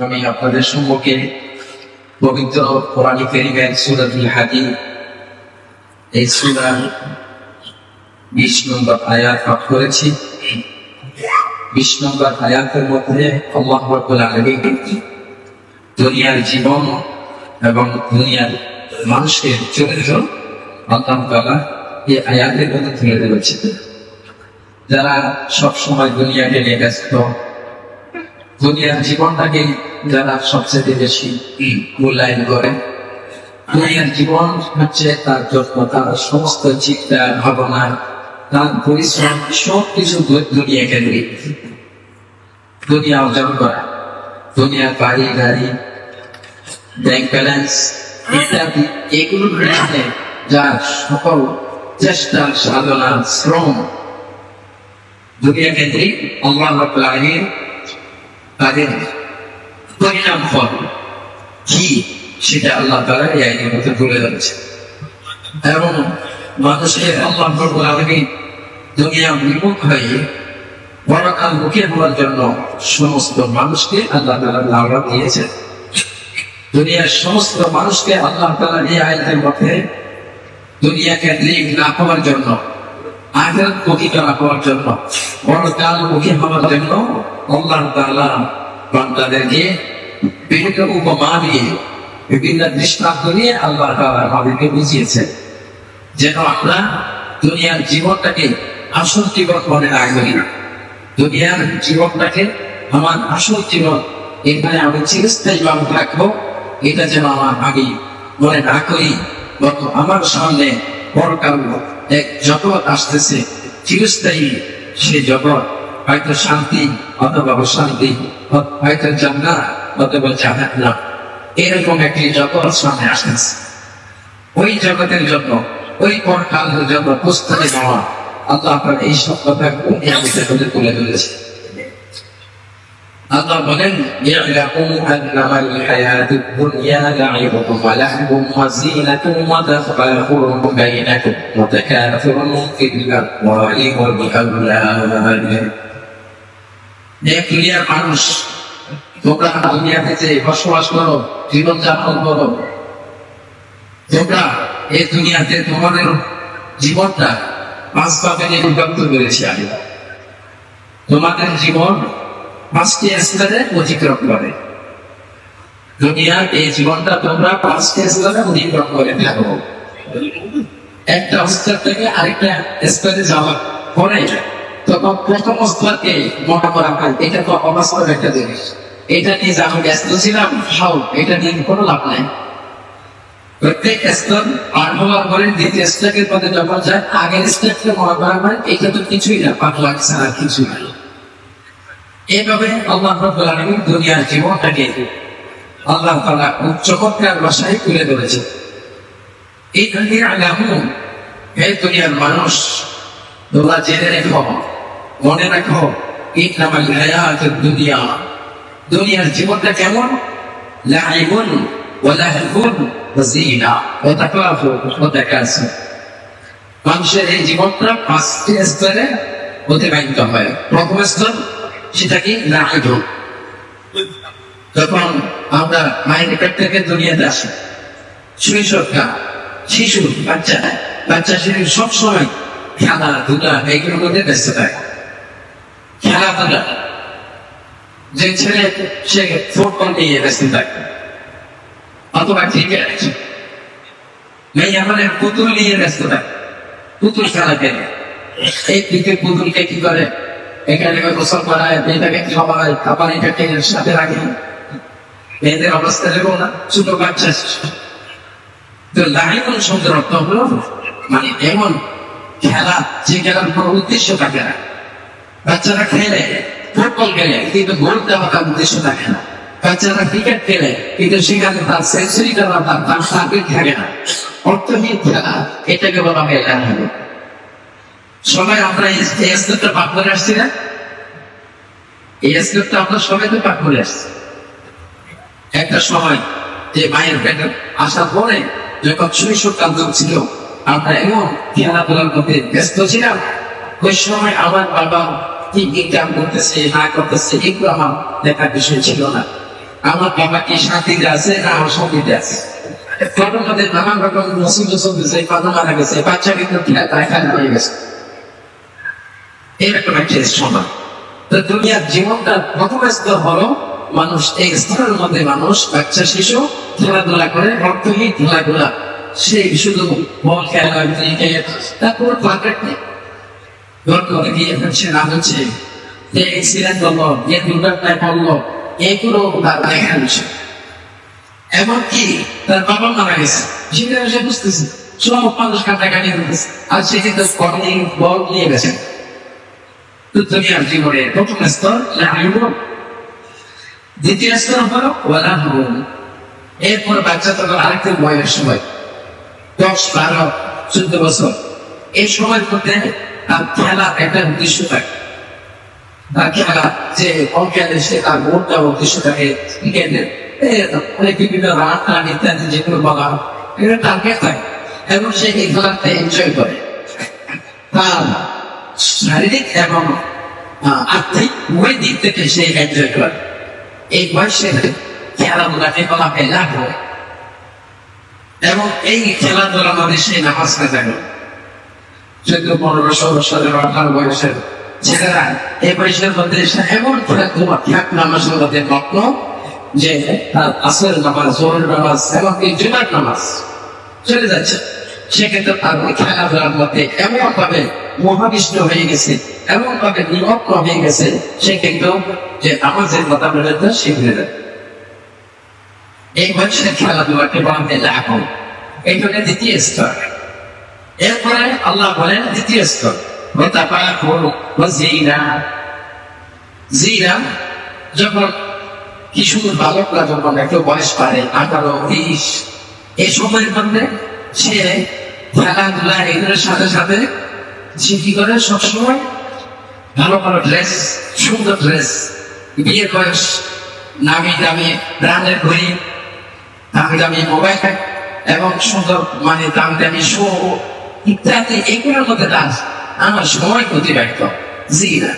আমি আপনাদের সম্মুখে পবিত্র কোরআনী কারিমের সুরাতুল হাদি এই সুরার বিশ নম্বর আয়াত পাঠ করেছি। বিশ নম্বর আয়াতের মধ্যে আল্লাহ রাব্বুল আলামিন দুনিয়ার জীবন এবং দুনিয়ার মানুষের চরিত্র আল্লাহ তাআলা এই আয়াতের মধ্যে তুলে ধরেছে যারা সবসময় দুনিয়াকে নিয়ে ব্যস্ত দুনিয়ার জীবনটাকে যারা সবচেয়ে বেশি মূল্যায়ন করে, দুনিয়ার জীবন হচ্ছে তার যত্ন তার সমস্ত চিন্তা, ভাবনা, তার পরিশ্রম সব কিছু দুনিয়া কেন্দ্রিক দুনিয়া অর্জন করা দুনিয়ার বাড়ি, গাড়ি ব্যাংক ব্যালেন্স ইত্যাদি, এগুলো নিয়ে যার সকল চেষ্টা, সাধনা, শ্রম দুনিয়া কেন্দ্রিক আল্লাহ আলামিন তাদের পরিণাম ফল। কি? সেটা আল্লাহ তারা এই আইনের মধ্যে তুলে যাচ্ছে এবং মানুষের আল্লাহ আলামিন দুনিয়া বিমুখ হয়ে পরকাল মুখে হওয়ার জন্য সমস্ত মানুষকে আল্লাহ তালা লাভা দিয়েছে দুনিয়ার সমস্ত মানুষকে আল্লাহ তালা এই আইনের মধ্যে দুনিয়া কেন্দ্রিক না হওয়ার জন্য আখেরাত মুখী না হওয়ার জন্য পরকাল মুখী হওয়ার জন্য আল্লাহ তাআলা বান্দাদেরকে বিভিন্ন উপমা দিয়ে বিভিন্ন দৃষ্টান্ত দিয়ে আল্লাহ তাআলা আমাদেরকে বুঝিয়েছেন। যেন আমরা দুনিয়ার জীবনটাকে আসল জীবন মনে না করি। দুনিয়ার জীবনটাকে আমার আসল জীবন এখানে আমি চিরস্থায়ী ভাবে রাখব, এটা যেন আমার আগে মনে না করি, বরং আমার সামনে পরকাল এক জগৎ আসতেছে, চিরস্থায়ী সে জগৎ। হয়তো শান্তি অথবা অশান্তি, হয়তো জানা অথবা না এরকম একটি জগৎ সামনে আসতেছে। ওই জগতের জন্য, ওই পরকালের জন্য প্রস্তুতি নেওয়া আল্লাহ আপনার এই সব কথা করে তুলে ধরেছে আল্লাহ বলেন ইয়ালাকু আন্নামা আল-হায়াতুদ দুনিয়া লা'iবun ওয়া লাহবun ওয়া জিনাতুন ওয়া তাফাখুরun বাইনাকুম ওয়া তাকাথুরun ফিল আমওয়ালি ওয়াল আওলাদ হে দুনিয়ার মানুষ তোমরা দুনিয়াতে যে বসবাস করো জীবন যাপন করো তোমরা এই দুনিয়াতে তোমাদের জীবনটা পাঁচ ভাগে বিভক্ত করেছি আমি তোমাদের জীবন পাঁচটি স্তরে অতিক্রম করে। দুনিয়ার এই জীবনটা তোমরা পাঁচটি স্তরে অতিক্রম করে থাকো একটা স্তর থেকে আরেকটা স্তরে যাওয়ার পরে তখন প্রথম স্তরকে মনে করা হয়। এটা তো অবাস্তব একটা জিনিস। এটা নিয়ে যা আমি ব্যস্ত ছিলাম, হাও, এটা নিয়ে কোনো লাভ নাই। প্রত্যেক স্তর পার হওয়ার পরে দ্বিতীয় স্টেপের পথে যখন যায় আগের স্টেপকে মনে করা হয়, এটা তো কিছুই না পাক লাগছে আর কিছুই না। এইভাবে আল্লাহ রব্বুল আলামিন দুনিয়ার জীবনটাকে আল্লাহ তাআলা উচ্চকতার ভাষায় তুলে ধরেছে। এই দুনিয়া আলামু এই দুনিয়ার মানুষ, তোমরা জেনে রেখো, মনে রাখো এই নামাল হায়াত দুনিয়া। দুনিয়ার জীবনটা কেমন? লাইবুন ওয়া লাহবুন ওয়া জিনা ওয়া তাকাফুর ওয়া তাকাসুর। মানুষের এই জীবনটা পাঁচটি স্তরে অতিবাহিত হয়। প্রথম স্তর সেটা কি? লাহিব যখন আমরা মায়ের পেট থেকে দুনিয়াতে আসি শৈশবটা শিশু, বাচ্চা বাচ্চা, শিশু সবসময় খেলা ধুলা, এইগুলোর মধ্যে ব্যস্ত থাকে। খেলাধুলা। যে ছেলে, সে ফুটবল নিয়ে ব্যস্ত থাকে। অথবা ক্রিকেট মেয়ে আমাদের পুতুল নিয়ে ব্যস্ত থাকে। পুতুল খেলা খেলে। এই পুতুলকে কি করে? এখানে গোসল করায় মেয়েটাকে সাথে মেয়েদের অবস্থা না, ছোট বাচ্চা। তো হলো মানে এমন খেলা যে খেলার কোনো উদ্দেশ্য থাকে না। বাচ্চারা খেলে, ফুটবল খেলে, কিন্তু গোল দেওয়া তার উদ্দেশ্য থাকে না। বাচ্চারা ক্রিকেট খেলে, কিন্তু সেখানে তার সেঞ্চুরি করা তার থাকে না। অর্থহীন খেলা, এটাকে বলা হয় সবাই আমরা এই স্তরটা পাক করে আসছি না এই স্তরটা আমরা সবাই তো পাক করে আসছি একটা সময় যে মায়ের পেটে আসার পরে যখন শৈশবকাল ছিল আমরা এমন খেলাধুলার মধ্যে ব্যস্ত ছিলাম। ওই সময় আমার বাবা কি ইনকাম করতেছে, না করতেছে, এগুলো আমার দেখার বিষয় ছিল না। আমার বাবা কি শান্তিতে আছে, না আমার সঙ্গীতে আছে নানান রকম মুসিবত চলতেছে কথা মারা গেছে, বাচ্চা কিন্তু তাই খালি হয়ে গেছে। এরকম একটা সময় তো দুনিয়ার জীবনটা প্রথম হলো মানুষ, এই স্তরের মধ্যে মানুষ, বাচ্চা, শিশু খেলাধুলা করে, রক্তহীন খেলাধুলা। সেই শুধু বল, খেলা তার কোনো নেই। এমনকি তার বাবা মারা গেছে। সেটা সে বুঝতেছে সব মানুষ আর সে কিন্তু বল নিয়ে গেছে। দুনিয়ার জীবনের প্রথম স্তর দ্বিতীয় স্তর হলো, ওয়ালা হুম। এরপর বাচ্চা তখন আরেকটু বয়স সময়, দশ, বারো, চোদ্দ বছর। এই সময়ের মধ্যে তার খেলা একটা উদ্দেশ্য থাকে। তার খেলা যে অঙ্কের সে তার মনটা উদ্দেশ্য থাকে, ক্রিকেটের। অনেক বিভিন্ন রান টান ইত্যাদি যেগুলো বলা এগুলো টার্গেট থাকে। এবং সে এই খেলাটা এনজয় করে। তার শারীরিক এবং আর্থিক উভয় দিক থেকে সে এনজয় করে এই বয়সে লাভ এবং এই খেলাধুলার মধ্যে নামাজ কাজা চোদ্দ, পনেরো, ষোলো, সতেরো, আঠারো বয়সের ছেলেরা এই বয়সের মধ্যে এসে এমন খ্যাপ নামাজের মধ্যে মগ্ন যে তার আসর নামাজ জোরের নামাজ এমনকি জুমার নামাজ চলে যাচ্ছে। সেক্ষেত্রে তার খেলাধুলার মধ্যে এমন ভাবে মহাবিষ্ট হয়ে গেছে এমন ভাবে বিভক্ত হয়ে গেছে, সে কিন্তু যে আমার যে মতামতটা সে ভুলে যায় এই মানুষের খেলাধুলাকে বাঁধতে এখন এই হলে দ্বিতীয় স্তর। এরপরে আল্লাহ বলেন দ্বিতীয় স্তর। যখন কিশোর বালকরা যখন একটু বয়স পারে, আঠারো বিশ এই সময়ের মধ্যে সে খেলাধুলা এগুলোর সাথে সাথে সে কি করে সবসময় ভালো ভালো ড্রেস সুন্দর ড্রেস বিয়ের বয়স, নামি দামি ব্র্যান্ডের ঘড়ি, দামি দামি মোবাইল এবং সুন্দর মানে দামি দামি শো ইত্যাদি, এগুলোর মধ্যে তার আমার সময় অতিবাহিত। জি না।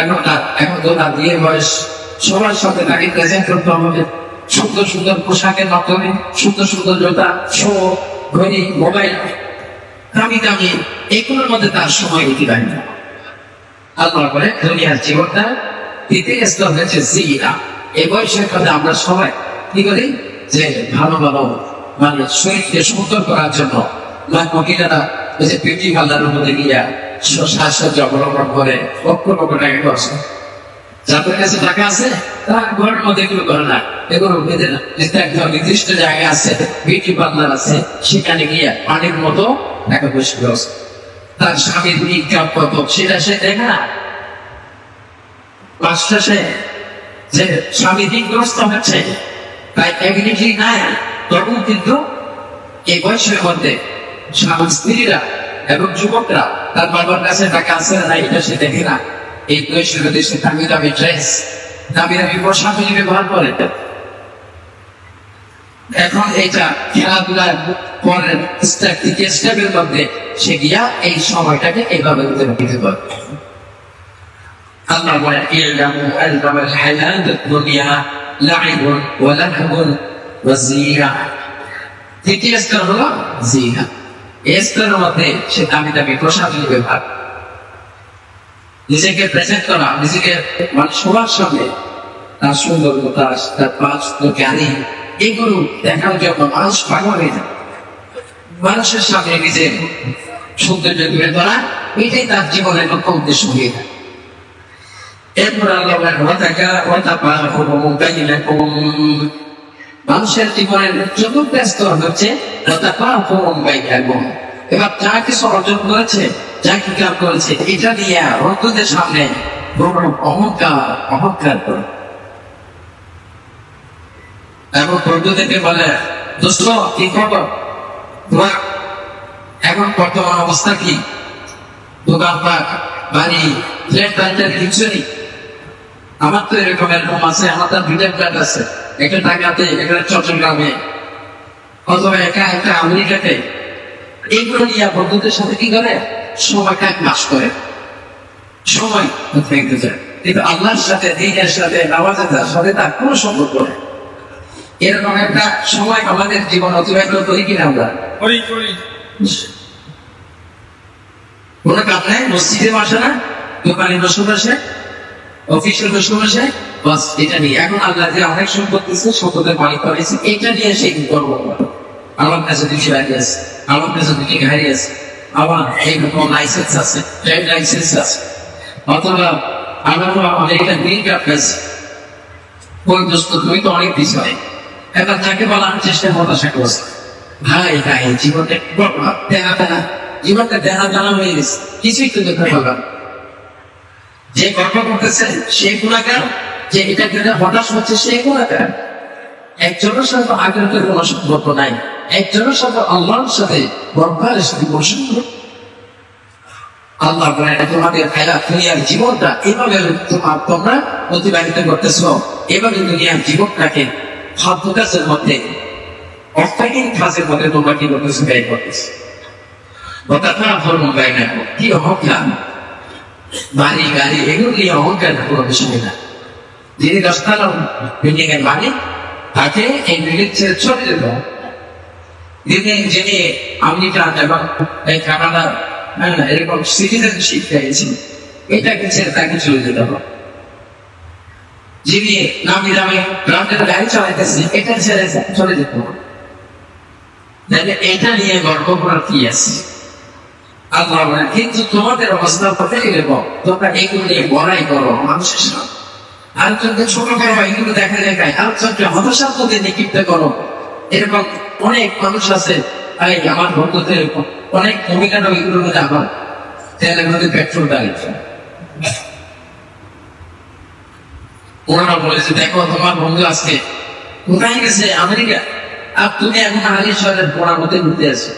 এখন এখন তো তার বয়স, সবার সাথে তাকে প্রেজেন্ট করতে হবে। সুন্দর সুন্দর পোশাকের মাধ্যমে, সুন্দর সুন্দর জোতা শো ঘড়ি, মোবাইল দামি দামি, এগুলোর মধ্যে তার সময় অতিবাহিত আল্লাহ করে দুনিয়ার জীবনটা তৃতীয় স্তর হচ্ছে জিনা এই বয়সের কথা আমরা সবাই কি করি? যে ভালো ভালো মানে শরীরকে সুন্দর করার জন্য মহিলারা ওই যে বিউটি পার্লারের মধ্যে গিয়া সাজসজ্জা অবলম্বন করে, লক্ষ লক্ষ টাকা করছে যাদের কাছে টাকা আছে, তারা ঘরের মধ্যে এগুলো করে না। এগুলো বেঁধে না। একটা নির্দিষ্ট জায়গা আছে বিউটি পার্লার আছে, সেখানে গিয়ে পানির মতো টাকা পয়সা ব্যবস্থা। তার স্বামীর ইনকাম কত? সেটা সে দেখে না। পাঁচটা সে যে স্বামী হচ্ছে, তাই এবিলিটি নাই। তখন কিন্তু এই বয়সের মধ্যে স্বামী স্ত্রীরা এবং যুবকরা তার বাবার কাছে টাকা আছে না এটা সে দেখে না। এই মধ্যে সে দামি দামি ড্রেস দামি দামি পোশাক ব্যবহার করে। এখন এইটা খেলাধুলার পরের স্টেপ স্টেপের মধ্যে সে গিয়া এই সময়টাকে এইভাবে অতিবাহিত করে। আল্লাহ বলে ইলজামু আলবাল হায়াত দুনিয়া, লাইবুন ওয়া লাহবুন ওয়া জিনা তৃতীয় স্তর হলো জিনা এই স্তরের মধ্যে সে দামি দামি প্রসাধনী ব্যবহার নিজেকে প্রেজেন্ট করা, নিজেকে মানে সবার সামনে তার সুন্দর তার তার পাঁচ জ্ঞানী, এগুলো দেখার জন্য মানুষ পাগল হয়ে যায় মানুষের সামনে নিজের সৌন্দর্য তুলে ধরা, এটাই তার জীবনের লক্ষ্য উদ্দেশ্য হয়ে যায় এরপর। মানুষের জীবনের চতুর্থ স্তর হচ্ছে। এবার যা কিছু অর্জন করেছে যা কি কাজ করেছে, এটা নিয়ে অন্যদের সামনে অহংকার অহংকার করে। এবং বন্ধুদেরকে বলে দোস্ত কি খবর? তোমার এখন বর্তমান অবস্থা কি? দোকানপাট, বাড়ি, ফ্ল্যাট বাড়িটার কিছু নেই? আমার তো এরকম এরকম আছে, আমার তো দুইটা ফ্ল্যাট আছে, একটা ঢাকাতে, একটা চট্টগ্রামে। অথবা একা একটা আমেরিকাতে এইগুলো নিয়ে বন্ধুদের সাথে কি করে? সময় কাজ মাস করে? সময় দেখতে যায় কিন্তু আল্লাহর সাথে দিনের সাথে নামাজের সাথে তার কোনো সম্পর্ক নেই। এরকম একটা সময় আমাদের জীবন অতিবাহিত করি কিনা আমরা? কোনো কাজ নাই? মসজিদে বসে না? দোকানে বসে বসে? অফিসে বসে বসে? বাস এটা নিয়ে। এখন আল্লাহ যে অনেক সম্পদ দিচ্ছে সম্পদের মালিক করেছে এটা নিয়ে সে কি করব আমার কাছে দুশো গাড়ি আছে আমার কাছে দুটি গাড়ি আছে আমার এইরকম লাইসেন্স আছে ট্রেড লাইসেন্স আছে। অথবা আমার অনেকটা গ্রিন কার্ড আছে, ওই দোস্ত তুমি তো অনেক পিছনে এবার তাকে বলার চেষ্টা হতাশা করছে ভাই ভাই, জীবনটা দেখা দেখা জীবনটা দেখা জানা হয়ে গেছে, কিছুই তো দেখতে পারলাম যে গল্প করতেছে, সে গুণাকার যে এটা হতাশ হচ্ছে, সে গুণাকার একজনের সাথে আগের কোনো সম্পর্ক নাই। একজনের সাথে আল্লাহর সাথে বরফার সাথে সম্পর্ক আল্লাহ তোমাদের খেলা দুনিয়ার জীবনটা এভাবে তোমার তোমরা অতিবাহিত করতেছ। এভাবে দুনিয়ার জীবনটাকে খাদ্য কাজের মধ্যে অর্থায়িক কাজের মধ্যে তোমরা কি করতেছো, ব্যয় করতেছো। অহংকার। বাড়ি, গাড়ি, এগুলো নিয়ে অহংকার কোনো বিষয় না। যিনি দশতলা বিল্ডিং এর মালিক তাকে এই ছেড়ে চলে যেত যিনি যিনি এবং এই কানাডা হ্যাঁ, এরকম সিটিজেনশিপ পেয়েছেন তাকে চলে যেতে হবে যিনি নামি দামে গাড়ি চালাইতেছে এটা ছেড়ে চলে তাহলে এটা নিয়ে গর্ব করার কি আছে? আল্লাহ বলেন কিন্তু তোমাদের অবস্থা কোথায় গেব তোমরা এগুলো নিয়ে বড়াই করো মানুষের সামনে আরেকজনকে ছোট করো এগুলো দেখা দেখায় আরেকজনকে হতাশার মধ্যে নিক্ষিপ্ত করো। এরকম অনেক মানুষ আছে, তাই আমার ভক্তদের অনেক ভূমিকা এগুলোর মধ্যে আবার তেলের মধ্যে পেট্রোল দাঁড়িয়েছে ওনারা বলেছে, দেখো, তোমার বন্ধু আজকে কোথায় গেছে? আমেরিকা? আর তুমি এখন আগে শহরের মধ্যে ঘুরতে আছো